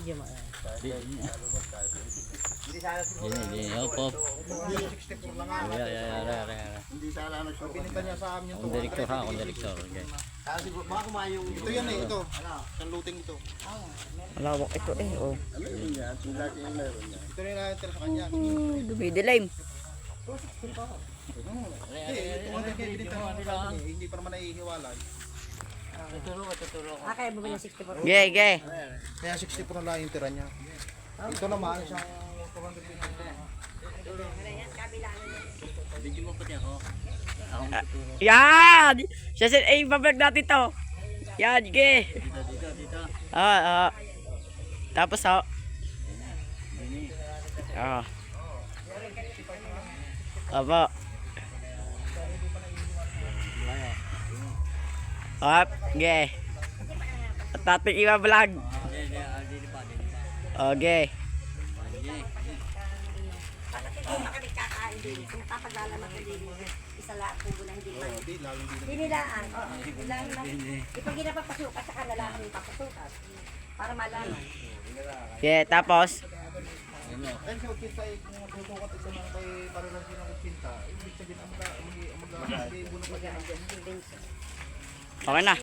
Video mo. Hindi, hindi. Hop, hop. Yeah, yeah, yeah, yeah, yeah. Hindi sana nag-show. Pinita niya sa amin yung Akong direktor ha, akong direktor. Okay. Ito yan eh, ito. Isang looting ito. Malawak ito eh. Oh. Ano yun yan? Yung lagi yung meron yan. Ito na yung nakatira sa kanya. Dumidilim. Hindi, ito ang kaya niya sa amin eh. Hindi pa naman naihiwalay. Tuturo ko, tuturo ko. Ah, kaya bumili ng 64. Ge, ge. Kaya 60 po na lang yung tira niya. Ito naman, isang 400 Video mo pati ako. Akong tuturo. Yan! Sasin, eh, bablog natin to. Yan, ge. Dito, dito, dito. Ah, ah. Tapos, ah. Ah. Apo. Hop, ge. At natin iba-vlog. Okay. Kung isa lahat pugo na hindi man. Dinilaan, oo. Dinilaan lang. Ipag saka lalaki yung papasukat. Para malaman. Okay, tapos. Ay, 好玩呐。